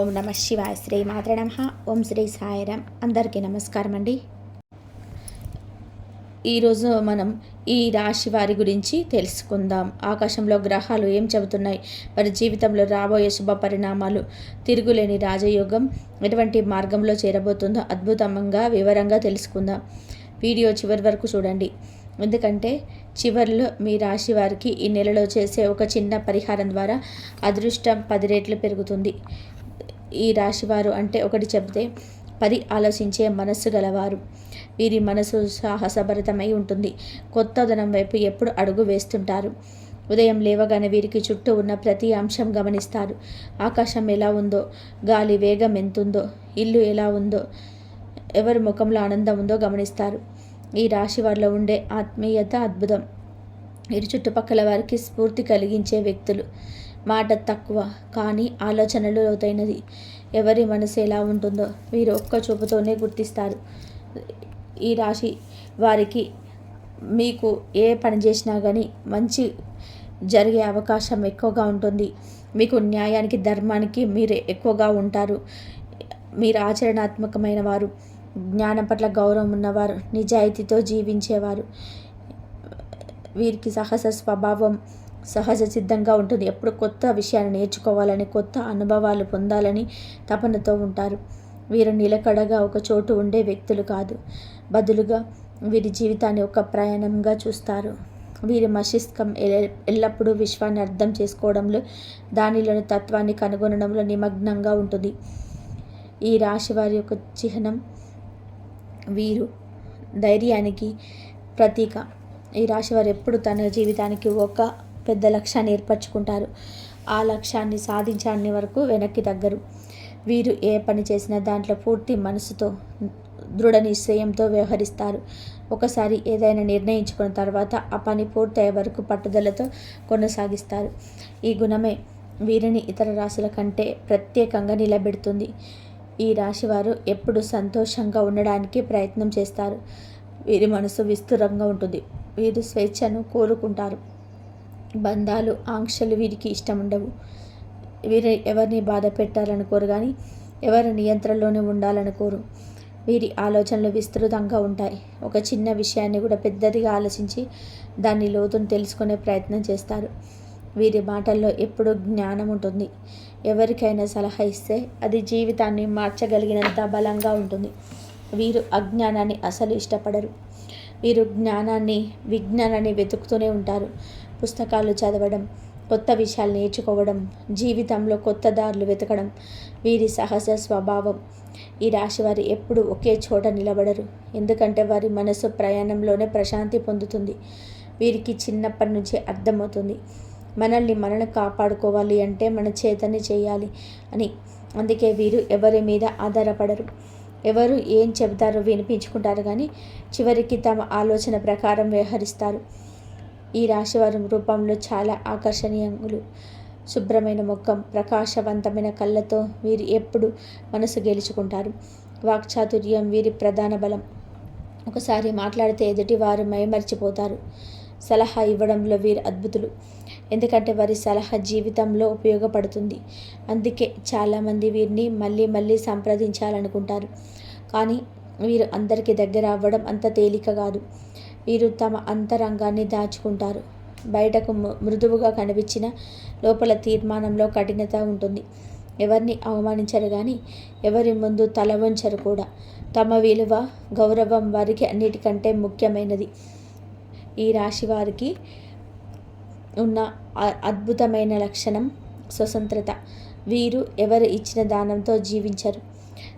ఓం నమ శివాయ శ్రీ మాత్ర నమ. ఓం శ్రీ సాయిరామ్ అందరికీ నమస్కారం అండి ఈరోజు మనం ఈ రాశి వారి గురించి తెలుసుకుందాం. ఆకాశంలో గ్రహాలు ఏం చెబుతున్నాయి? వారి జీవితంలో రాబోయే శుభ పరిణామాలు తిరుగులేని రాజయోగం ఎటువంటి మార్గంలో చేరబోతుందో అద్భుతంగా వివరంగా తెలుసుకుందాం. వీడియో చివరి వరకు చూడండి. ఎందుకంటే చివరిలో మీ రాశి వారికి ఈ నెలలో చేసే ఒక చిన్న పరిహారం ద్వారా అదృష్టం పది రెట్లు పెరుగుతుంది. ఈ రాశివారు అంటే ఒకటి చెబితే పది ఆలోచించే మనస్సు గలవారు. వీరి మనసు సాహసభరితమై ఉంటుంది. కొత్త ధనం వైపు ఎప్పుడు అడుగు వేస్తుంటారు. ఉదయం లేవగానే వీరికి చుట్టూ ఉన్న ప్రతి అంశం గమనిస్తారు. ఆకాశం ఎలా ఉందో గాలి వేగం ఎంతుందో ఇల్లు ఎలా ఉందో ఎవరి ముఖంలో ఆనందం ఉందో గమనిస్తారు. ఈ రాశి వారిలో ఉండే ఆత్మీయత అద్భుతం. వీరి చుట్టుపక్కల వారికి స్ఫూర్తి కలిగించే వ్యక్తులు. మాట తక్కువ కానీ ఆలోచనలు లోతైనది. ఎవరి మనసు ఎలా ఉంటుందో వీరు ఒక్క చూపుతోనే గుర్తిస్తారు. ఈ రాశి వారికి మీకు ఏ పని చేసినా కానీ మంచి జరిగే అవకాశం ఎక్కువగా ఉంటుంది. మీకు న్యాయానికి ధర్మానికి మీరు ఎక్కువగా ఉంటారు. మీరు ఆచరణాత్మకమైన వారు. జ్ఞానం పట్ల గౌరవం ఉన్నవారు. నిజాయితీతో జీవించేవారు. వీరికి సహజ స్వభావం సహజ సిద్ధంగా ఉంటుంది. ఎప్పుడు కొత్త విషయాన్ని నేర్చుకోవాలని కొత్త అనుభవాలు పొందాలని తపనతో ఉంటారు. వీరు నిలకడగా ఒక చోటు ఉండే వ్యక్తులు కాదు. బదులుగా వీరి జీవితాన్ని ఒక ప్రయాణంగా చూస్తారు. వీరి మస్తిష్కం ఎల్లప్పుడూ విశ్వాన్ని అర్థం చేసుకోవడంలో దానిలోని తత్వాన్ని కనుగొనడంలో నిమగ్నంగా ఉంటుంది. ఈ రాశి వారి యొక్క చిహ్నం వీరు. ధైర్యానికి ప్రతీక. ఈ రాశి వారు ఎప్పుడు తన జీవితానికి ఒక పెద్ద లక్ష్యాన్ని ఏర్పరచుకుంటారు. ఆ లక్ష్యాన్ని సాధించాలని వరకు వెనక్కి తగ్గరు. వీరు ఏ పని చేసినా దాంట్లో పూర్తి మనసుతో దృఢ నిశ్చయంతో వ్యవహరిస్తారు. ఒకసారి ఏదైనా నిర్ణయించుకున్న తర్వాత ఆ పని పూర్తయ్యే వరకు పట్టుదలతో కొనసాగిస్తారు. ఈ గుణమే వీరిని ఇతర రాశుల కంటే ప్రత్యేకంగా నిలబెడుతుంది. ఈ రాశివారు ఎప్పుడు సంతోషంగా ఉండడానికి ప్రయత్నం చేస్తారు. వీరి మనసు విస్తృతంగా ఉంటుంది. వీరు స్వేచ్ఛను కోరుకుంటారు. బంధాలు ఆంక్షలు వీరికి ఇష్టం ఉండవు. వీరి ఎవరిని బాధ పెట్టాలనుకోరు కానీ ఎవరి నియంత్రణలోనే ఉండాలనుకోరు వీరి ఆలోచనలు విస్తృతంగా ఉంటాయి. ఒక చిన్న విషయాన్ని కూడా పెద్దదిగా ఆలోచించి దాన్ని లోతును తెలుసుకునే ప్రయత్నం చేస్తారు. వీరి మాటల్లో ఎప్పుడూ జ్ఞానం ఉంటుంది. ఎవరికైనా సలహా ఇస్తే అది జీవితాన్ని మార్చగలిగినంత బలంగా ఉంటుంది. వీరు అజ్ఞానాన్ని అసలు ఇష్టపడరు. వీరు జ్ఞానాన్ని విజ్ఞానాన్ని వెతుకుతూనే ఉంటారు. పుస్తకాలు చదవడం కొత్త విషయాలు నేర్చుకోవడం జీవితంలో కొత్త దారులు వెతకడం వీరి సహజ స్వభావం. ఈ రాశి వారి ఎప్పుడు ఒకే చోట నిలబడరు. ఎందుకంటే వారి మనసు ప్రయాణంలోనే ప్రశాంతి పొందుతుంది. వీరికి చిన్నప్పటి నుంచి అర్థమవుతుంది. మనల్ని మనల్ని కాపాడుకోవాలి అంటే మన చేతని చేయాలి అని. అందుకే వీరు ఎవరి మీద ఆధారపడరు. ఎవరు ఏం చెబుతారో వినిపించుకుంటారు కానీ చివరికి తమ ఆలోచన ప్రకారం వ్యవహరిస్తారు. ఈ రాశివారి రూపంలో చాలా ఆకర్షణీయములు. శుభ్రమైన ముఖం ప్రకాశవంతమైన కళ్ళతో వీరు ఎప్పుడు మనసు గెలుచుకుంటారు. వాక్చాతుర్యం వీరి ప్రధాన బలం. ఒకసారి మాట్లాడితే ఎదుటి వారు మైమర్చిపోతారు. సలహా ఇవ్వడంలో వీరు అద్భుతులు. ఎందుకంటే వారి సలహా జీవితంలో ఉపయోగపడుతుంది. అందుకే చాలామంది వీరిని మళ్ళీ మళ్ళీ సంప్రదించాలనుకుంటారు. కానీ వీరు అందరికీ దగ్గర అవ్వడం అంత తేలిక కాదు. వీరు తమ అంతరంగాన్ని దాచుకుంటారు. బయటకు మృదువుగా కనిపించిన లోపల తీర్మానంలో కఠినత ఉంటుంది. ఎవరిని అవమానించరు కానీ ఎవరి ముందు తల వంచరు కూడా. తమ విలువ గౌరవం వారికి అన్నిటికంటే ముఖ్యమైనది. ఈ రాశి వారికి ఉన్న అద్భుతమైన లక్షణం స్వతంత్రత. వీరు ఎవరు ఇచ్చిన దానంతో జీవించరు.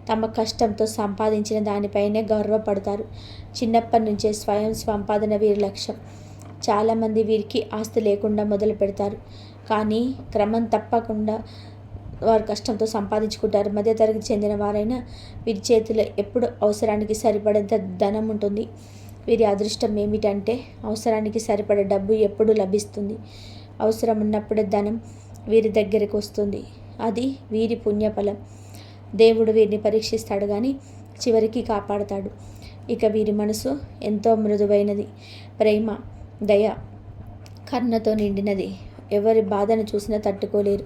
తమ కష్టంతో సంపాదించిన దానిపైనే గర్వపడతారు. చిన్నప్పటి నుంచే స్వయం సంపాదన వీరి లక్ష్యం. చాలామంది వీరికి ఆస్తి లేకుండా మొదలు పెడతారు. కానీ క్రమం తప్పకుండా వారు కష్టంతో సంపాదించుకుంటారు. మధ్యతరగతి చెందిన వారైనా వీరి చేతిలో ఎప్పుడు అవసరానికి సరిపడేంత ధనం ఉంటుంది. వీరి అదృష్టం ఏమిటంటే అవసరానికి సరిపడే డబ్బు ఎప్పుడు లభిస్తుంది. అవసరం ఉన్నప్పుడే ధనం వీరి దగ్గరికి వస్తుంది. అది వీరి పుణ్యఫలం. దేవుడు వీరిని పరీక్షిస్తాడు కానీ చివరికి కాపాడతాడు. ఇక వీరి మనసు ఎంతో మృదువైనది. ప్రేమ దయ కర్ణతో నిండినది. ఎవరి బాధను చూసినా తట్టుకోలేరు.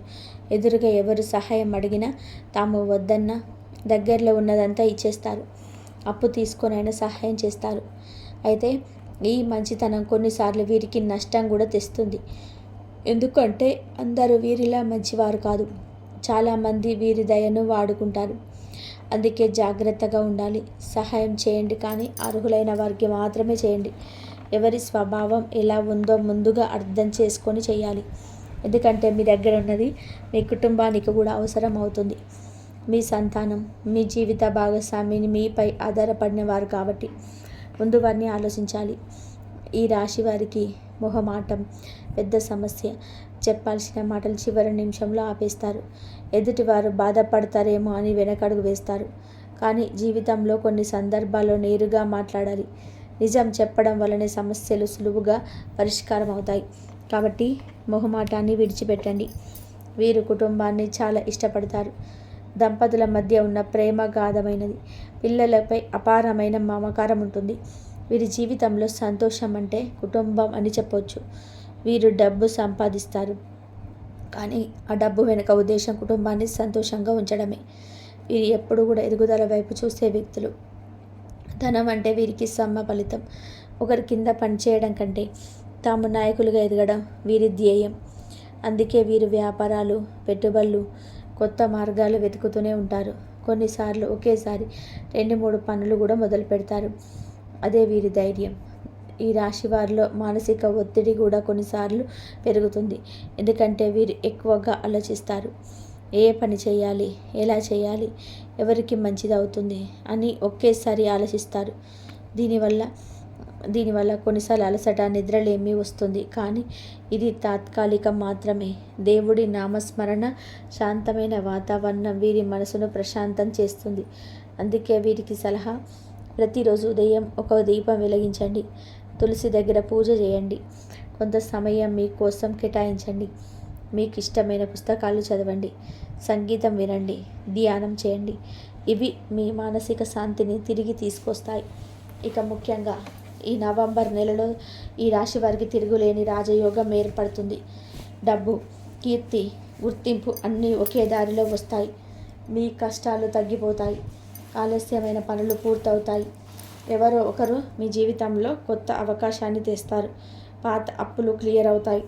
ఎదురుగా ఎవరు సహాయం అడిగినా తాము వద్దన్న దగ్గరలో ఉన్నదంతా ఇచ్చేస్తారు. అప్పు తీసుకొనైనా సహాయం చేస్తారు. అయితే ఈ మంచితనం కొన్నిసార్లు వీరికి నష్టం కూడా తెస్తుంది. ఎందుకంటే అందరూ వీరిలా మంచివారు కాదు. చాలామంది వీరి దయను వాడుకుంటారు. అందుకే జాగ్రత్తగా ఉండాలి. సహాయం చేయండి కానీ అర్హులైన వారికి మాత్రమే చేయండి. ఎవరి స్వభావం ఎలా ఉందో ముందుగా అర్థం చేసుకొని చేయాలి. ఎందుకంటే మీ దగ్గర ఉన్నది మీ కుటుంబానికి కూడా అవసరం అవుతుంది. మీ సంతానం మీ జీవిత భాగస్వామిని మీపై ఆధారపడిన వారు కాబట్టి ముందు వారిని ఆలోచించాలి. ఈ రాశి వారికి మొహమాటం పెద్ద సమస్య. చెప్పాల్సిన మాటలు చివరి నిమిషంలో ఆపేస్తారు. ఎదుటివారు బాధపడతారేమో అని వెనకడుగు వేస్తారు. కానీ జీవితంలో కొన్ని సందర్భాల్లో నేరుగా మాట్లాడాలి. నిజం చెప్పడం వల్లనే సమస్యలు సులువుగా పరిష్కారం అవుతాయి కాబట్టి మొహమాటాన్ని విడిచిపెట్టండి. వీరు కుటుంబాన్ని చాలా ఇష్టపడతారు. దంపతుల మధ్య ఉన్న ప్రేమ గాధమైనది. పిల్లలపై అపారమైన మమకారం ఉంటుంది వీరి జీవితంలో సంతోషం అంటే కుటుంబం అని చెప్పొచ్చు. వీరు డబ్బు సంపాదిస్తారు. కానీ ఆ డబ్బు వెనుక ఉద్దేశం కుటుంబాన్ని సంతోషంగా ఉంచడమే. వీరు ఎప్పుడు కూడా ఎదుగుదల వైపు చూసే వ్యక్తులు. ధనం అంటే వీరికి సమ్మ ఫలితం. ఒకరి కింద పనిచేయడం కంటే తాము నాయకులుగా ఎదగడం వీరి ధ్యేయం. అందుకే వీరు వ్యాపారాలు పెట్టుబడులు కొత్త మార్గాలు వెతుకుతూనే ఉంటారు. కొన్నిసార్లు ఒకేసారి రెండు మూడు పనులు కూడా మొదలు పెడతారు అదే వీరి ధైర్యం. ఈ రాశి వారిలో మానసిక ఒత్తిడి కూడా కొన్నిసార్లు పెరుగుతుంది. ఎందుకంటే వీరు ఎక్కువగా ఆలోచిస్తారు. ఏ పని చేయాలి? ఎలా చేయాలి? ఎవరికి మంచిది అవుతుంది? అని ఒకేసారి ఆలోచిస్తారు. దీనివల్ల దీనివల్ల కొన్నిసార్లు అలసట నిద్రలేమి వస్తుంది. కానీ ఇది తాత్కాలికం మాత్రమే. దేవుడి నామస్మరణ శాంతమైన వాతావరణం వీరి మనసును ప్రశాంతం చేస్తుంది. అందుకే వీరికి సలహా ప్రతిరోజు ఉదయం ఒక దీపం వెలిగించండి. తులసి దగ్గర పూజ చేయండి. కొంత సమయం మీకోసం కేటాయించండి. మీకు ఇష్టమైన పుస్తకాలు చదవండి. సంగీతం వినండి. ధ్యానం చేయండి. ఇవి మీ మానసిక శాంతిని తిరిగి తీసుకొస్తాయి. ఇక ముఖ్యంగా ఈ నవంబర్ నెలలో ఈ రాశి వారికి తిరుగులేని రాజయోగం ఏర్పడుతుంది. డబ్బు కీర్తి గుర్తింపు అన్నీ ఒకే దారిలో వస్తాయి. మీ కష్టాలు తగ్గిపోతాయి. ఆలస్యమైన పనులు పూర్తవుతాయి. ఎవరో ఒకరు మీ జీవితంలో కొత్త అవకాశాన్ని తెస్తారు. పాత అప్పులు క్లియర్ అవుతాయి.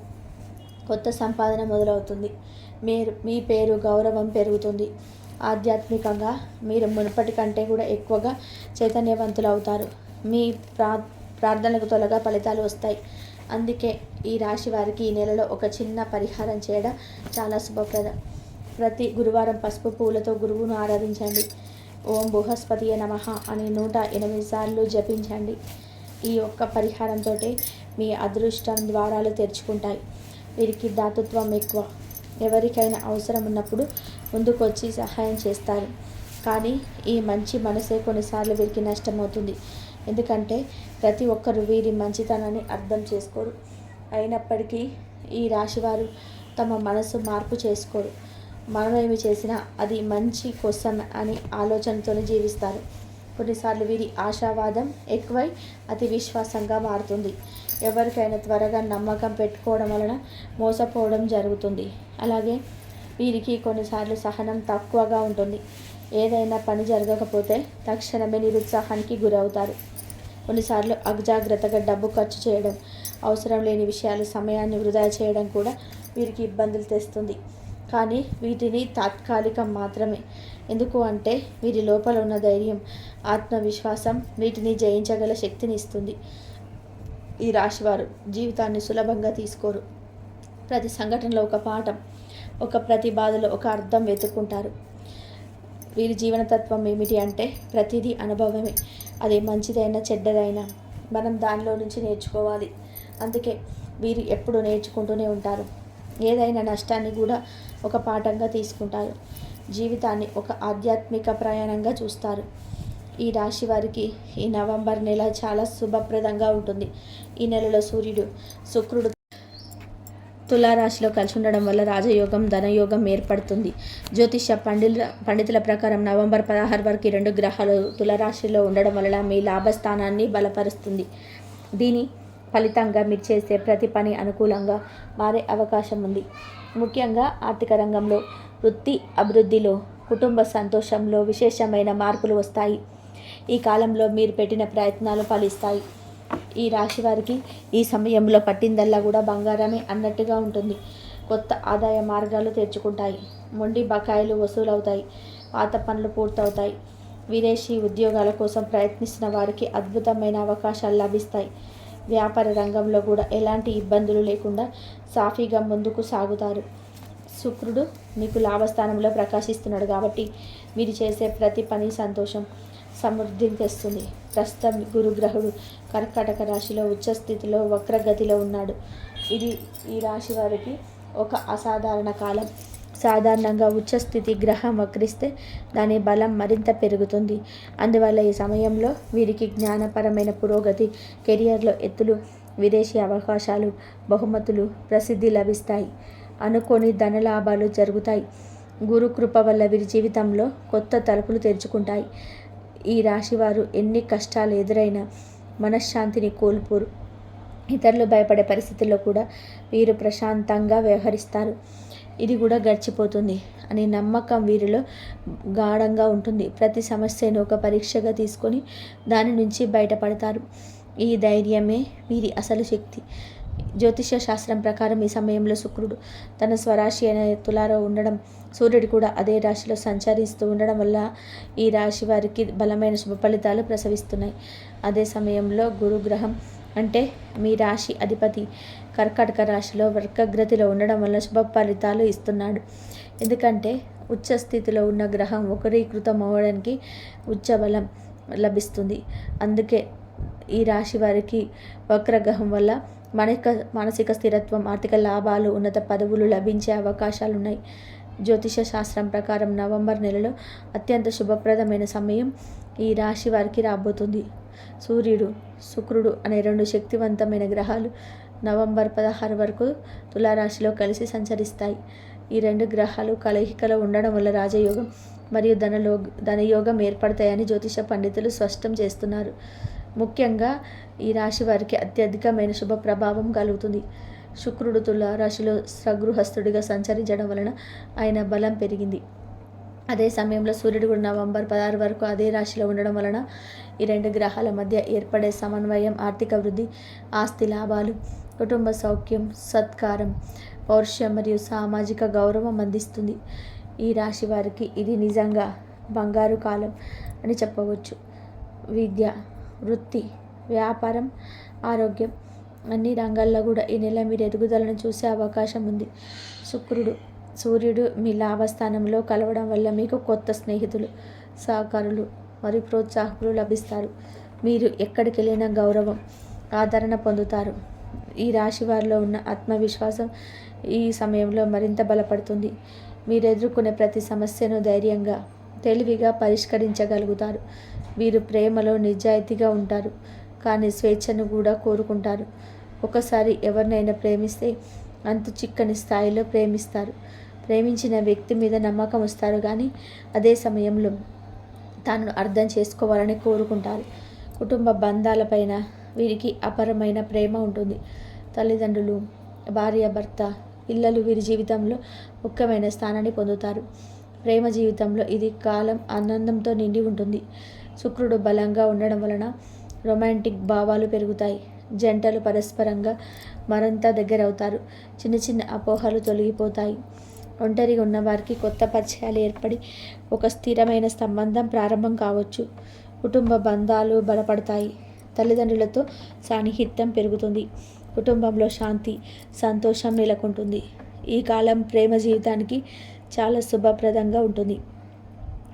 కొత్త సంపాదన మొదలవుతుంది. మీరు మీ పేరు గౌరవం పెరుగుతుంది. ఆధ్యాత్మికంగా మీరు మునుపటి కంటే కూడా ఎక్కువగా చైతన్యవంతులు అవుతారు మీ ప్రా ప్రార్థనలకు త్వరగా ఫలితాలు వస్తాయి. అందుకే ఈ రాశి వారికి ఈ నెలలో ఒక చిన్న పరిహారం చేయడం చాలా శుభప్రదం. ప్రతి గురువారం పసుపు పూలతో గురువును ఆరాధించండి. ఓం బృహస్పతియ నమ అని నూట ఎనిమిది సార్లు జపించండి. ఈ ఒక్క పరిహారంతో మీ అదృష్టం ద్వారాలు తెరుచుకుంటాయి. వీరికి దాతృత్వం ఎక్కువ. ఎవరికైనా అవసరం ఉన్నప్పుడు ముందుకొచ్చి సహాయం చేస్తారు. కానీ ఈ మంచి మనసే కొన్నిసార్లు వీరికి నష్టమవుతుంది. ఎందుకంటే ప్రతి ఒక్కరు వీరి మంచితనాన్ని అర్థం చేసుకోరు. అయినప్పటికీ ఈ రాశివారు తమ మనసు మార్పు చేసుకోరు. మనం ఏమి చేసినా అది మంచి కోసం అని ఆలోచనతోనే జీవిస్తారు. కొన్నిసార్లు వీరి ఆశావాదం ఎక్కువై అతి విశ్వాసంగా మారుతుంది. ఎవరికైనా త్వరగా నమ్మకం పెట్టుకోవడం వలన మోసపోవడం జరుగుతుంది. అలాగే వీరికి కొన్నిసార్లు సహనం తక్కువగా ఉంటుంది. ఏదైనా పని జరగకపోతే తక్షణమే నిరుత్సాహానికి గురవుతారు. కొన్నిసార్లు అజాగ్రత్తగా డబ్బు ఖర్చు చేయడం అవసరం లేని విషయాలు సమయాన్ని వృధా చేయడం కూడా వీరికి ఇబ్బందులు తెస్తుంది. కానీ వీటిని తాత్కాలికం మాత్రమే. ఎందుకు అంటే వీరి లోపల ఉన్న ధైర్యం ఆత్మవిశ్వాసం వీటిని జయించగల శక్తిని ఇస్తుంది. ఈ రాశివారు జీవితాన్ని సులభంగా తీసుకోరు. ప్రతి సంఘటనలో ఒక పాఠం ఒక ప్రతి బాధలో ఒక అర్థం వెతుక్కుంటారు. వీరి జీవనతత్వం ఏమిటి అంటే ప్రతిదీ అనుభవమే. అది మంచిదైనా చెడ్డదైనా మనం దానిలో నుంచి నేర్చుకోవాలి. అందుకే వీరు ఎప్పుడు నేర్చుకుంటూనే ఉంటారు. ఏదైనా నష్టాన్ని కూడా ఒక పాఠంగా తీసుకుంటారు. జీవితాన్ని ఒక ఆధ్యాత్మిక ప్రయాణంగా చూస్తారు. ఈ రాశి వారికి ఈ నవంబర్ నెల చాలా శుభప్రదంగా ఉంటుంది. ఈ నెలలో సూర్యుడు శుక్రుడు తులారాశిలో కలిసి ఉండడం వల్ల రాజయోగం ధనయోగం ఏర్పడుతుంది. జ్యోతిష పండితుల పండితుల ప్రకారం నవంబర్ పదహారు వరకు రెండు గ్రహాలు తులారాశిలో ఉండడం వలన మీ లాభస్థానాన్ని బలపరుస్తుంది. దీని ఫలితంగా మీరు చేసే ప్రతి పని అనుకూలంగా మారే అవకాశం ఉంది. ముఖ్యంగా ఆర్థిక రంగంలో వృత్తి అభివృద్ధిలో కుటుంబ సంతోషంలో విశేషమైన మార్పులు వస్తాయి. ఈ కాలంలో మీరు పెట్టిన ప్రయత్నాలు ఫలిస్తాయి. ఈ రాశి వారికి ఈ సమయంలో పట్టిందల్లా కూడా బంగారమే అన్నట్టుగా ఉంటుంది. కొత్త ఆదాయ మార్గాలు తెరుచుకుంటాయి. మొండి బకాయిలు వసూలవుతాయి. పాత పనులు పూర్తవుతాయి. విదేశీ ఉద్యోగాల కోసం ప్రయత్నిస్తున్న వారికి అద్భుతమైన అవకాశాలు లభిస్తాయి. వ్యాపార రంగంలో కూడా ఎలాంటి ఇబ్బందులు లేకుండా సాఫీగా ముందుకు సాగుతారు. శుక్రుడు మీకు లాభస్థానంలో ప్రకాశిస్తున్నాడు కాబట్టి మీరు చేసే ప్రతి పని సంతోషం సమృద్ధిని తెస్తుంది ప్రస్తుతం గురుగ్రహుడు కర్కాటక రాశిలో ఉచ్చస్థితిలో వక్రగతిలో ఉన్నాడు. ఇది ఈ రాశి వారికి ఒక అసాధారణ కాలం. సాధారణంగా ఉచ్చస్థితి గ్రహం వక్రిస్తే దాని బలం మరింత పెరుగుతుంది. అందువల్ల ఈ సమయంలో వీరికి జ్ఞానపరమైన పురోగతి కెరియర్లో ఎత్తులు విదేశీ అవకాశాలు బహుమతులు ప్రసిద్ధి లభిస్తాయి. అనుకోని ధనలాభాలు జరుగుతాయి. గురు కృప వల్ల వీరి జీవితంలో కొత్త తలుపులు తెరుచుకుంటాయి. ఈ రాశివారు ఎన్ని కష్టాలు ఎదురైనా మనశ్శాంతిని కోల్పోరు. ఇతరులు భయపడే పరిస్థితుల్లో కూడా వీరు ప్రశాంతంగా వ్యవహరిస్తారు. ఇది కూడా గడిచిపోతుంది అనే నమ్మకం వీరిలో గాఢంగా ఉంటుంది. ప్రతి సమస్యను ఒక పరీక్షగా తీసుకొని దాని నుంచి బయటపడతారు. ఈ ధైర్యమే వీరి అసలు శక్తి. జ్యోతిష శాస్త్రం ప్రకారం ఈ సమయంలో శుక్రుడు తన స్వరాశి అనే తులాలో ఉండడం సూర్యుడు కూడా అదే రాశిలో సంచరిస్తూ ఉండడం వల్ల ఈ రాశి వారికి బలమైన శుభ ఫలితాలు ప్రసవిస్తున్నాయి. అదే సమయంలో గురుగ్రహం అంటే మీ రాశి అధిపతి కర్కాటక రాశిలో వర్గగ్రతిలో ఉండడం వల్ల శుభ ఫలితాలు ఇస్తున్నాడు. ఎందుకంటే ఉచ్చ స్థితిలో ఉన్న గ్రహం ఒకరీకృతం అవ్వడానికి ఉచ్చ బలం లభిస్తుంది. అందుకే ఈ రాశి వారికి వక్రగ్రహం వల్ల మనక మానసిక స్థిరత్వం ఆర్థిక లాభాలు ఉన్నత పదవులు లభించే అవకాశాలు ఉన్నాయి. జ్యోతిష శాస్త్రం ప్రకారం నవంబర్ నెలలో అత్యంత శుభప్రదమైన సమయం ఈ రాశి వారికి రాబోతుంది. సూర్యుడు శుక్రుడు అనే రెండు శక్తివంతమైన గ్రహాలు నవంబర్ పదహారు వరకు తులారాశిలో కలిసి సంచరిస్తాయి. ఈ రెండు గ్రహాలు కలయికలో ఉండడం వల్ల రాజయోగం మరియు ధనలో ధనయోగం ఏర్పడతాయని జ్యోతిష పండితులు స్పష్టం చేస్తున్నారు. ముఖ్యంగా ఈ రాశి వారికి అత్యధికమైన శుభ ప్రభావం కలుగుతుంది. శుక్రుడు తుల రాశిలో సగృహస్థుడిగా సంచరించడం వలన ఆయన బలం పెరిగింది. అదే సమయంలో సూర్యుడు కూడా నవంబర్ పదహారు వరకు అదే రాశిలో ఉండడం వలన ఈ రెండు గ్రహాల మధ్య ఏర్పడే సమన్వయం ఆర్థిక వృద్ధి ఆస్తి లాభాలు కుటుంబ సౌఖ్యం సత్కారం పౌరుషం మరియు సామాజిక గౌరవం అందిస్తుంది. ఈ రాశి వారికి ఇది నిజంగా బంగారు కాలం అని చెప్పవచ్చు. విద్య వృత్తి వ్యాపారం ఆరోగ్యం అన్ని రంగాల్లో కూడా ఈ నెల మీరు ఎదుగుదలను చూసే అవకాశం ఉంది. శుక్రుడు సూర్యుడు మీ లాభస్థానంలో కలవడం వల్ల మీకు కొత్త స్నేహితులు సహకారులు మరియు ప్రోత్సాహకులు లభిస్తారు. మీరు ఎక్కడికి వెళ్ళినా గౌరవం ఆదరణ పొందుతారు. ఈ రాశి వారిలో ఉన్న ఆత్మవిశ్వాసం ఈ సమయంలో మరింత బలపడుతుంది. మీరు ఎదుర్కొనే ప్రతి సమస్యను ధైర్యంగా తెలివిగా పరిష్కరించగలుగుతారు. వీరు ప్రేమలో నిజాయితీగా ఉంటారు కానీ స్వేచ్ఛను కూడా కోరుకుంటారు. ఒకసారి ఎవరినైనా ప్రేమిస్తే అంత చిక్కని స్థాయిలో ప్రేమిస్తారు. ప్రేమించిన వ్యక్తి మీద నమ్మకం వస్తారు కానీ అదే సమయంలో తాను అర్థం చేసుకోవాలని కోరుకుంటారు. కుటుంబ బంధాలపైన వీరికి అపరమైన ప్రేమ ఉంటుంది. తల్లిదండ్రులు భార్య భర్త పిల్లలు వీరి జీవితంలో ముఖ్యమైన స్థానాన్ని పొందుతారు. ప్రేమ జీవితంలో ఇది కాలం ఆనందంతో నిండి ఉంటుంది. శుక్రుడు బలంగా ఉండడం వలన రొమాంటిక్ భావాలు పెరుగుతాయి. జంటలు పరస్పరంగా మరింత దగ్గరవుతారు. చిన్న చిన్న అపోహలు తొలగిపోతాయి. ఒంటరిగా ఉన్నవారికి కొత్త పరిచయాలు ఏర్పడి ఒక స్థిరమైన సంబంధం ప్రారంభం కావచ్చు. కుటుంబ బంధాలు బలపడతాయి. తల్లిదండ్రులతో సాన్నిహిత్యం పెరుగుతుంది. కుటుంబంలో శాంతి సంతోషం నెలకొంటుంది. ఈ కాలం ప్రేమ జీవితానికి చాలా శుభప్రదంగా ఉంటుంది.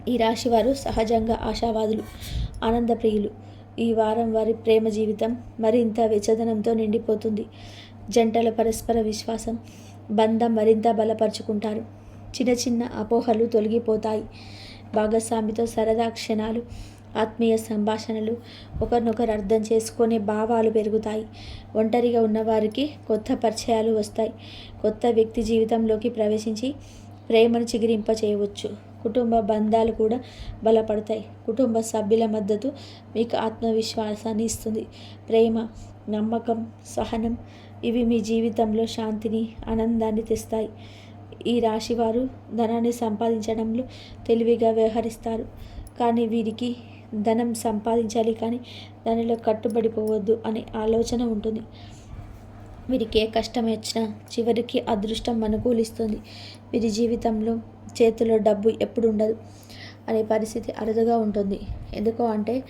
ఈ రాశి వారు సహజంగా ఆశావాదులు ఆనందప్రియులు. ఈ వారం వారి ప్రేమ జీవితం మరింత వెచ్చదనంతో నిండిపోతుంది. జంటల పరస్పర విశ్వాసం బంధం మరింత బలపరుచుకుంటారు. చిన్న చిన్న అపోహలు తొలగిపోతాయి. భాగస్వామితో సరదా క్షణాలు ఆత్మీయ సంభాషణలు ఒకరినొకరు అర్థం చేసుకునే భావాలు పెరుగుతాయి. ఒంటరిగా ఉన్నవారికి కొత్త పరిచయాలు వస్తాయి. కొత్త వ్యక్తి జీవితంలోకి ప్రవేశించి ప్రేమను చిగిరింప చేయవచ్చు కుటుంబ బంధాలు కూడా బలపడతాయి. కుటుంబ సభ్యుల మద్దతు మీకు ఆత్మవిశ్వాసాన్ని ఇస్తుంది. ప్రేమ నమ్మకం సహనం ఇవి మీ జీవితంలో శాంతిని ఆనందాన్ని తెస్తాయి. ఈ రాశివారు ధనాన్ని సంపాదించడంలో తెలివిగా వ్యవహరిస్తారు. కానీ వీరికి ధనం సంపాదించాలి కానీ దానిలో కట్టుబడిపోవద్దు అనే ఆలోచన ఉంటుంది. వీరికి ఏ కష్టం వచ్చినా చివరికి అదృష్టం అనుకూలిస్తుంది. వీరి జీవితంలో చేతిలో డబ్బు ఎప్పుడు ఉండదు అనే పరిస్థితి అరుదుగా ఉంటుంది. ఎందుకు అంటే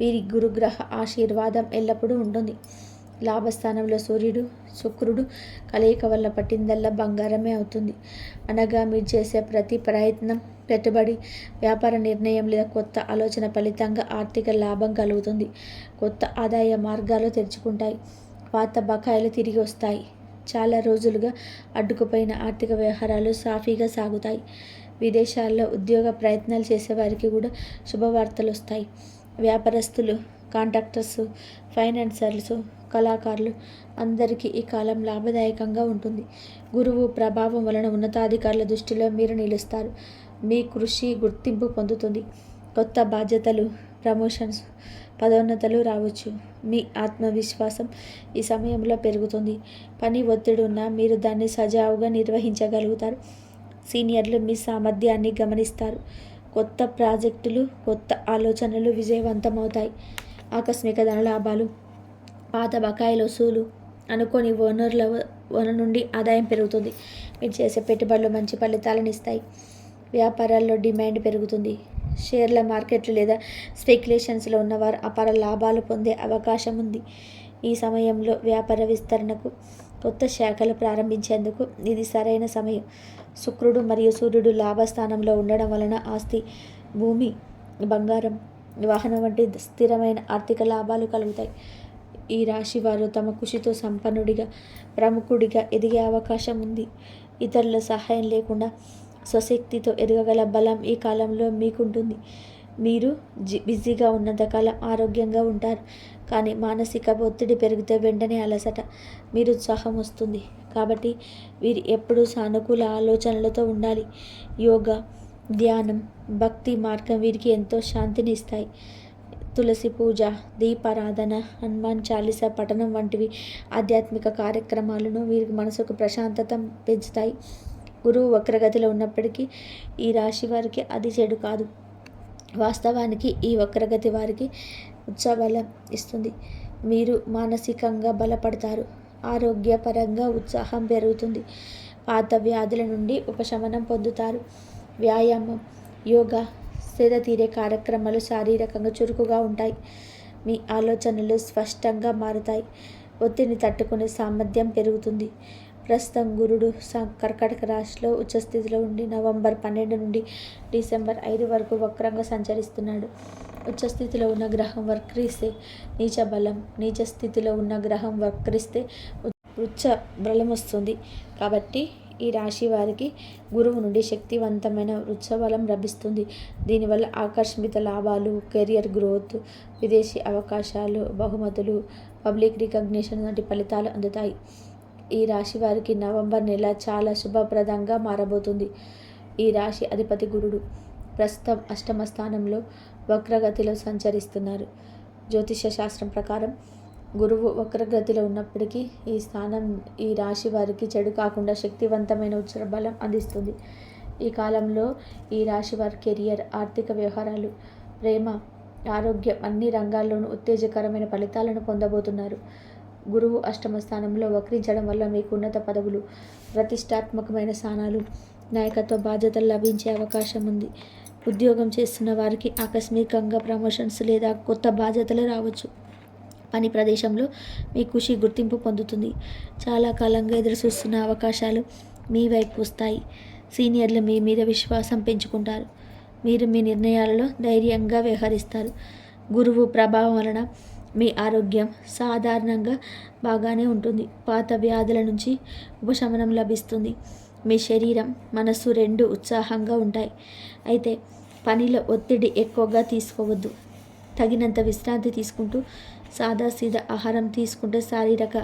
వీరి గురుగ్రహ ఆశీర్వాదం ఎల్లప్పుడూ ఉంటుంది. లాభస్థానంలో సూర్యుడు శుక్రుడు కలయిక వల్ల పట్టిందల్లా బంగారమే అవుతుంది. అనగా మీరు చేసే ప్రతి ప్రయత్నం పెట్టుబడి వ్యాపార నిర్ణయం లేదా కొత్త ఆలోచన ఫలితంగా ఆర్థిక లాభం కలుగుతుంది. కొత్త ఆదాయ మార్గాలు తెరుచుకుంటాయి. పాత బకాయిలు తిరిగి వస్తాయి. చాలా రోజులుగా అడ్డుకుపోయిన ఆర్థిక వ్యవహారాలు సాఫీగా సాగుతాయి. విదేశాల్లో ఉద్యోగ ప్రయత్నాలు చేసేవారికి కూడా శుభవార్తలు వస్తాయి. వ్యాపారస్తులు కాంట్రాక్టర్స్ ఫైనాన్సర్స్ కళాకారులు అందరికీ ఈ కాలం లాభదాయకంగా ఉంటుంది. గురువు ప్రభావం వలన ఉన్నతాధికారుల దృష్టిలో మీరు నిలుస్తారు. మీ కృషి గుర్తింపు పొందుతుంది. కొత్త బాధ్యతలు ప్రమోషన్స్ పదోన్నతలు రావచ్చు. మీ ఆత్మవిశ్వాసం ఈ సమయంలో పెరుగుతుంది. పని ఒత్తిడి ఉన్నా మీరు దాన్ని సజావుగా నిర్వహించగలుగుతారు. సీనియర్లు మీ సామర్థ్యాన్ని గమనిస్తారు. కొత్త ప్రాజెక్టులు కొత్త ఆలోచనలు విజయవంతమవుతాయి. ఆకస్మిక ధన లాభాలు పాత బకాయిల వసూలు అనుకోని ఓనర్ల వన నుండి ఆదాయం పెరుగుతుంది. మీరు చేసే పెట్టుబడులు మంచి ఫలితాలను ఇస్తాయి. వ్యాపారాల్లో డిమాండ్ పెరుగుతుంది. షేర్ల మార్కెట్లు లేదా స్పెక్యులేషన్స్లో ఉన్నవారు అపార లాభాలు పొందే అవకాశం ఉంది. ఈ సమయంలో వ్యాపార విస్తరణకు కొత్త శాఖలు ప్రారంభించేందుకు ఇది సరైన సమయం. శుక్రుడు మరియు సూర్యుడు లాభస్థానంలో ఉండడం వలన ఆస్తి భూమి బంగారం వాహనం వంటి స్థిరమైన ఆర్థిక లాభాలు కలుగుతాయి. ఈ రాశి వారు తమ కృషితో సంపన్నుడిగా ప్రముఖుడిగా ఎదిగే అవకాశం ఉంది. ఇతరుల సహాయం లేకుండా స్వశక్తితో ఎదగగల బలం ఈ కాలంలో మీకుంటుంది. మీరు జి బిజీగా ఉన్నంతకాలం ఆరోగ్యంగా ఉంటారు. కానీ మానసిక ఒత్తిడి పెరిగితే వెంటనే అలసట మీరు ఉత్సాహం వస్తుంది. కాబట్టి వీరు ఎప్పుడూ సానుకూల ఆలోచనలతో ఉండాలి. యోగా ధ్యానం భక్తి మార్గం వీరికి ఎంతో శాంతిని ఇస్తాయి. తులసి పూజ దీపారాధన హనుమాన్ చాలీస పఠనం వంటివి ఆధ్యాత్మిక కార్యక్రమాలను వీరికి మనసుకు ప్రశాంతత పెంచుతాయి. గురువు వక్రగతిలో ఉన్నప్పటికీ ఈ రాశి వారికి అది చెడు కాదు. వాస్తవానికి ఈ వక్రగతి వారికి ఉత్సాహబలం ఇస్తుంది. మీరు మానసికంగా బలపడతారు. ఆరోగ్యపరంగా ఉత్సాహం పెరుగుతుంది. పాత వ్యాధుల నుండి ఉపశమనం పొందుతారు. వ్యాయామం యోగా సేద తీరే కార్యక్రమాలు శారీరకంగా చురుకుగా ఉంటాయి. మీ ఆలోచనలు స్పష్టంగా మారుతాయి. ఒత్తిడిని తట్టుకునే సామర్థ్యం పెరుగుతుంది. ప్రస్తుతం గురుడు కర్కాటక రాశిలో ఉచ్చస్థితిలో ఉండి నవంబర్ పన్నెండు నుండి డిసెంబర్ ఐదు వరకు వక్రంగా సంచరిస్తున్నాడు. ఉచ్చస్థితిలో ఉన్న గ్రహం వక్రిస్తే నీచ బలం నీచ స్థితిలో ఉన్న గ్రహం వక్రిస్తే ఉచ్చ బలం వస్తుంది. కాబట్టి ఈ రాశి వారికి గురువు నుండి శక్తివంతమైన వృక్షబలం లభిస్తుంది. దీనివల్ల ఆకస్మిత లాభాలు కెరియర్ గ్రోత్ విదేశీ అవకాశాలు బహుమతులు పబ్లిక్ రికగ్నిషన్ వంటి ఫలితాలు అందుతాయి. ఈ రాశి వారికి నవంబర్ నెల చాలా శుభప్రదంగా మారబోతుంది. ఈ రాశి అధిపతి గురుడు ప్రస్తుతం అష్టమ స్థానంలో వక్రగతిలో సంచరిస్తున్నారు. జ్యోతిష శాస్త్రం ప్రకారం గురువు వక్రగతిలో ఉన్నప్పటికీ ఈ స్థానం ఈ రాశి వారికి చెడు కాకుండా శక్తివంతమైన ఉచ్చర బలం అందిస్తుంది. ఈ కాలంలో ఈ రాశి వారి కెరియర్ ఆర్థిక వ్యవహారాలు ప్రేమ ఆరోగ్యం అన్ని రంగాల్లోనూ ఉత్తేజకరమైన ఫలితాలను పొందబోతున్నారు. గురువు అష్టమ స్థానంలో వక్రించడం వల్ల మీకు ఉన్నత పదవులు ప్రతిష్టాత్మకమైన స్థానాలు నాయకత్వ బాధ్యతలు లభించే అవకాశం ఉంది. ఉద్యోగం చేస్తున్న వారికి ఆకస్మికంగా ప్రమోషన్స్ లేదా కొత్త బాధ్యతలు రావచ్చు. పని ప్రదేశంలో మీ కృషి గుర్తింపు పొందుతుంది. చాలా కాలంగా ఎదురు చూస్తున్న అవకాశాలు మీ వైపు వస్తాయి. సీనియర్లు మీ మీద విశ్వాసం పెంచుకుంటారు. మీరు మీ నిర్ణయాలలో ధైర్యంగా వ్యవహరిస్తారు. గురువు ప్రభావం వలన మీ ఆరోగ్యం సాధారణంగా బాగానే ఉంటుంది. పాత వ్యాధుల నుంచి ఉపశమనం లభిస్తుంది. మీ శరీరం మనసు రెండు ఉత్సాహంగా ఉంటాయి. అయితే పనిలో ఒత్తిడి ఎక్కువగా తీసుకోవద్దు. తగినంత విశ్రాంతి తీసుకుంటూ సాదాసీదా ఆహారం తీసుకుంటే శారీరక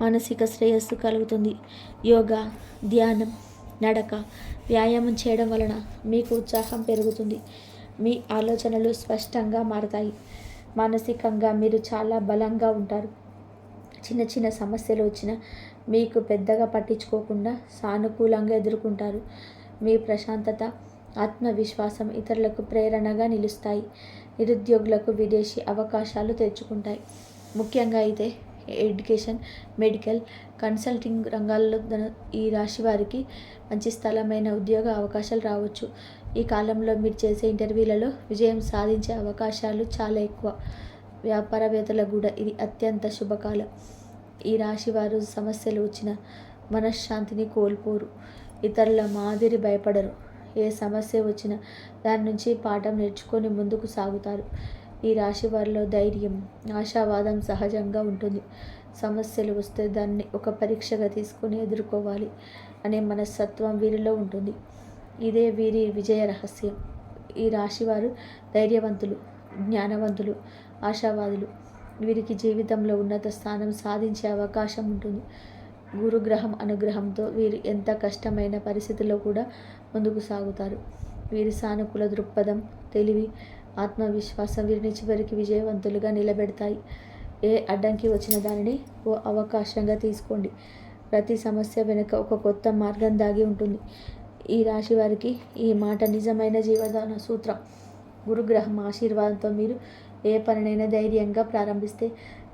మానసిక శ్రేయస్సు కలుగుతుంది. యోగా ధ్యానం నడక వ్యాయామం చేయడం వలన మీకు ఉత్సాహం పెరుగుతుంది. మీ ఆలోచనలు స్పష్టంగా మారతాయి. మానసికంగా మీరు చాలా బలంగా ఉంటారు. చిన్న చిన్న సమస్యలు వచ్చిన మీకు పెద్దగా పట్టించుకోకుండా సానుకూలంగా ఎదుర్కొంటారు. మీ ప్రశాంతత ఆత్మవిశ్వాసం ఇతరులకు ప్రేరణగా నిలుస్తాయి. నిరుద్యోగులకు విదేశీ అవకాశాలు తెచ్చుకుంటాయి ముఖ్యంగా అయితే ఎడ్యుకేషన్ మెడికల్ కన్సల్టింగ్ రంగాల్లో ఈ రాశి వారికి మంచి స్థలమైన ఉద్యోగ అవకాశాలు రావచ్చు. ఈ కాలంలో మీరు చేసే ఇంటర్వ్యూలలో విజయం సాధించే అవకాశాలు చాలా ఎక్కువ. వ్యాపారవేత్తలకు కూడా ఇది అత్యంత శుభకాలం. ఈ రాశి వారు సమస్యలు వచ్చిన మనశ్శాంతిని కోల్పోరు. ఇతరుల మాదిరి భయపడరు. ఏ సమస్య వచ్చినా దాని నుంచి పాఠం నేర్చుకొని ముందుకు సాగుతారు. ఈ రాశి వారిలో ధైర్యం ఆశావాదం సహజంగా ఉంటుంది. సమస్యలు వస్తే దాన్ని ఒక పరీక్షగా తీసుకొని ఎదుర్కోవాలి అనే మనస్తత్వం వీరిలో ఉంటుంది. ఇదే వీరి విజయ రహస్యం. ఈ రాశివారు ధైర్యవంతులు జ్ఞానవంతులు ఆశావాదులు. వీరికి జీవితంలో ఉన్నత స్థానం సాధించే అవకాశం ఉంటుంది. గురుగ్రహం అనుగ్రహంతో వీరు ఎంత కష్టమైన పరిస్థితుల్లో కూడా ముందుకు సాగుతారు. వీరి సానుకూల దృక్పథం తెలివి ఆత్మవిశ్వాసం వీరిని చివరికి విజయవంతులుగా నిలబెడతాయి. ఏ అడ్డంకి వచ్చిన దానిని ఓ అవకాశంగా తీసుకోండి. ప్రతి సమస్య వెనుక ఒక కొత్త మార్గం దాగి ఉంటుంది. ఈ రాశి వారికి ఈ మాట నిజమైన జీవదాన సూత్రం. గురుగ్రహం ఆశీర్వాదంతో మీరు ఏ పనినైనా ధైర్యంగా ప్రారంభిస్తే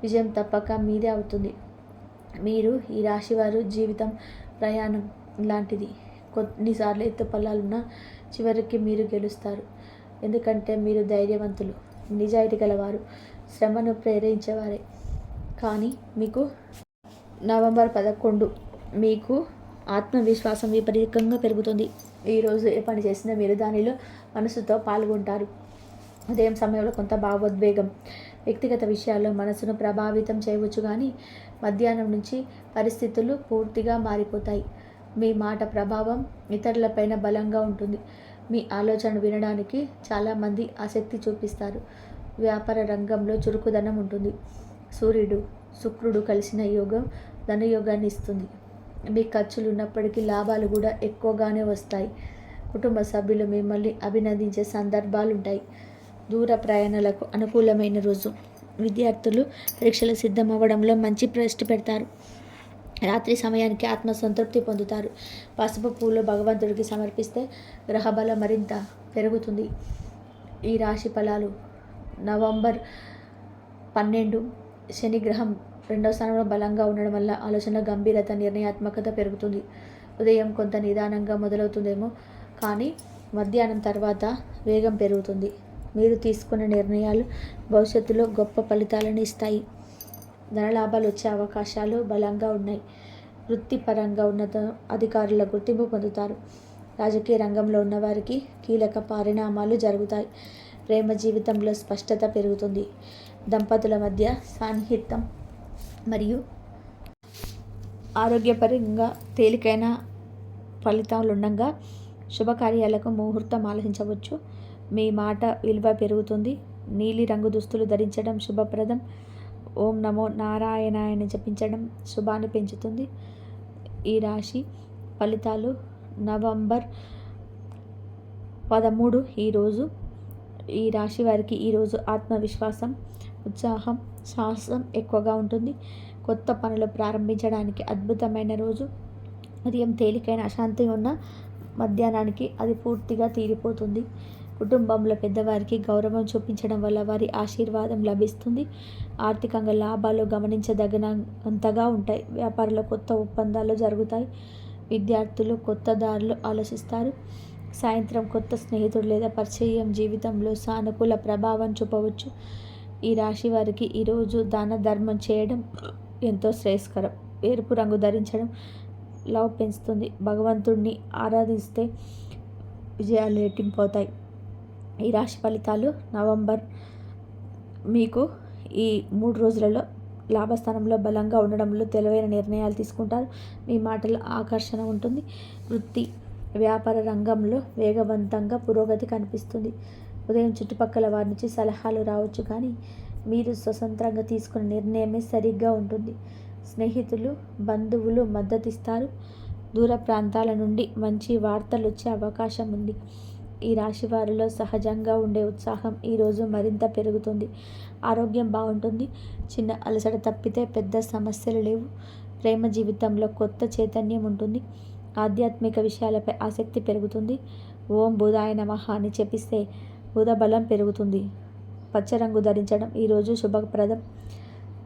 విజయం తప్పక మీదే అవుతుంది. మీరు ఈ రాశివారు జీవితం ప్రయాణం లాంటిది. కొన్నిసార్లు ఎత్తుపల్లాలున్నా చివరికి మీరు గెలుస్తారు. ఎందుకంటే మీరు ధైర్యవంతులు నిజాయితీ గలవారు శ్రమను ప్రేరేపించేవారే. కానీ మీకు నవంబర్ పదకొండు మీకు ఆత్మవిశ్వాసం విపరీతంగా పెరుగుతుంది. ఈరోజు ఏ పని చేసినా మీరు దానిలో మనసుతో పాల్గొంటారు. ఉదయం సమయంలో కొంత భావోద్వేగం వ్యక్తిగత విషయాల్లో మనసును ప్రభావితం చేయవచ్చు కానీ మధ్యాహ్నం నుంచి పరిస్థితులు పూర్తిగా మారిపోతాయి. మీ మాట ప్రభావం ఇతరులపైన బలంగా ఉంటుంది. మీ ఆలోచన వినడానికి చాలామంది ఆసక్తి చూపిస్తారు. వ్యాపార రంగంలో చురుకుదనం ఉంటుంది. సూర్యుడు శుక్రుడు కలిసిన యోగం ధనయోగాన్ని ఇస్తుంది. మీ ఖర్చులు ఉన్నప్పటికీ లాభాలు కూడా ఎక్కువగానే వస్తాయి. కుటుంబ సభ్యులు మిమ్మల్ని అభినందించే సందర్భాలు ఉంటాయి దూర ప్రయాణాలకు అనుకూలమైన రోజు. విద్యార్థులు పరీక్షలు సిద్ధం అవ్వడంలో మంచి ప్రశ్న పెడతారు. రాత్రి సమయానికి ఆత్మ సంతృప్తి పొందుతారు. పసుపు పూలు భగవంతుడికి సమర్పిస్తే గ్రహబలం మరింత పెరుగుతుంది. ఈ రాశి ఫలాలు నవంబర్ పన్నెండు శనిగ్రహం రెండవ స్థానంలో బలంగా ఉండడం వల్ల ఆలోచన గంభీరత నిర్ణయాత్మకత పెరుగుతుంది. ఉదయం కొంత నిదానంగా మొదలవుతుందేమో కానీ మధ్యాహ్నం తర్వాత వేగం పెరుగుతుంది. మీరు తీసుకున్న నిర్ణయాలు భవిష్యత్తులో గొప్ప ఫలితాలను ఇస్తాయి. ధనలాభాలు వచ్చే అవకాశాలు బలంగా ఉన్నాయి. వృత్తిపరంగా ఉన్నత అధికారుల గుర్తింపు పొందుతారు. రాజకీయ రంగంలో ఉన్నవారికి కీలక పరిణామాలు జరుగుతాయి. ప్రేమ జీవితంలో స్పష్టత పెరుగుతుంది. దంపతుల మధ్య సాన్నిహిత్యం మరియు ఆరోగ్యపరంగా తేలికైన ఫలితాలు ఉండగా శుభకార్యాలకు ముహూర్తం ఆలోచించవచ్చు మీ మాట విలువ పెరుగుతుంది. నీలి రంగు దుస్తులు ధరించడం శుభప్రదం. ఓం నమో నారాయణాయని జపించడం శుభాన్ని పెంచుతుంది. ఈ రాశి ఫలితాలు నవంబర్ పదమూడు ఈరోజు ఈ రాశి వారికి ఈరోజు ఆత్మవిశ్వాసం ఉత్సాహం సాహసం ఎక్కువగా ఉంటుంది. కొత్త పనులు ప్రారంభించడానికి అద్భుతమైన రోజు. ఉదయం తేలికైన అశాంతి ఉన్న మధ్యాహ్నానికి అది పూర్తిగా తీరిపోతుంది. కుటుంబంలో పెద్దవారికి గౌరవం చూపించడం వల్ల వారి ఆశీర్వాదం లభిస్తుంది. ఆర్థికంగా లాభాలు గమనించదగిన అంతగా ఉంటాయి. వ్యాపారంలో కొత్త ఒప్పందాలు జరుగుతాయి. విద్యార్థులు కొత్త దారులు ఆలోచిస్తారు. సాయంత్రం కొత్త స్నేహితుడు లేదా పరిచయం జీవితంలో సానుకూల ప్రభావం చూపవచ్చు. ఈ రాశి వారికి ఈరోజు దాన ధర్మం చేయడం ఎంతో శ్రేయస్కరం. ఎరుపు రంగు ధరించడం లవ్ పెంచుతుంది. భగవంతుణ్ణి ఆరాధిస్తే విజయాలు రెట్టింపోతాయి ఈ రాశి ఫలితాలు నవంబర్ మీకు ఈ మూడు రోజులలో లాభస్థానంలో బలంగా ఉండడంలో తెలివైన నిర్ణయాలు తీసుకుంటారు. మీ మాటల ఆకర్షణ ఉంటుంది. వృత్తి వ్యాపార రంగంలో వేగవంతంగా పురోగతి కనిపిస్తుంది. ఉదయం చుట్టుపక్కల వారి నుంచి సలహాలు రావచ్చు కానీ మీరు స్వతంత్రంగా తీసుకున్న నిర్ణయమే సరిగ్గా ఉంటుంది. స్నేహితులు బంధువులు మద్దతిస్తారు. దూర ప్రాంతాల నుండి మంచి వార్తలు వచ్చే అవకాశం ఉంది. ఈ రాశి వారిలో సహజంగా ఉండే ఉత్సాహం ఈరోజు మరింత పెరుగుతుంది. ఆరోగ్యం బాగుంటుంది. చిన్న అలసట తప్పితే పెద్ద సమస్యలు లేవు. ప్రేమ జీవితంలో కొత్త చైతన్యం ఉంటుంది. ఆధ్యాత్మిక విషయాలపై ఆసక్తి పెరుగుతుంది. ఓం బుధాయ నమః అని చెప్పిస్తే బుధ బలం పెరుగుతుంది. పచ్చ రంగు ధరించడం ఈరోజు శుభప్రదం.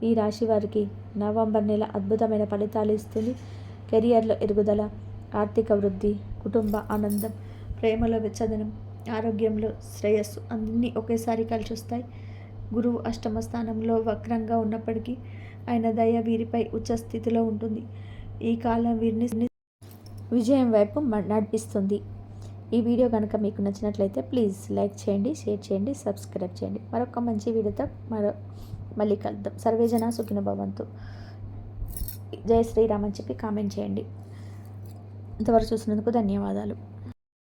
ఈ రాశి వారికి నవంబర్ నెల అద్భుతమైన ఫలితాలు ఇస్తుంది. కెరియర్లో ఎరుగుదల ఆర్థిక వృద్ధి కుటుంబ ఆనందం ప్రేమలో వెచ్చదనం ఆరోగ్యంలో శ్రేయస్సు అన్నీ ఒకేసారి కలిసి వస్తాయి గురువు అష్టమ స్థానంలో వక్రంగా ఉన్నప్పటికీ ఆయన దయ వీరిపై ఉచ్చ స్థితిలో ఉంటుంది. ఈ కాలం వీరిని విజయం వైపు మ- నడిపిస్తుంది. ఈ వీడియో కనుక మీకు నచ్చినట్లయితే ప్లీజ్ లైక్ చేయండి షేర్ చేయండి సబ్స్క్రైబ్ చేయండి. మరొక మంచి వీడియోతో మరో మళ్ళీ కలుద్దాం. సర్వేజన సుఖిన భవంతు. జయ శ్రీరామ్ అని చెప్పి కామెంట్ చేయండి. ఇంతవరకు చూసినందుకు ధన్యవాదాలు.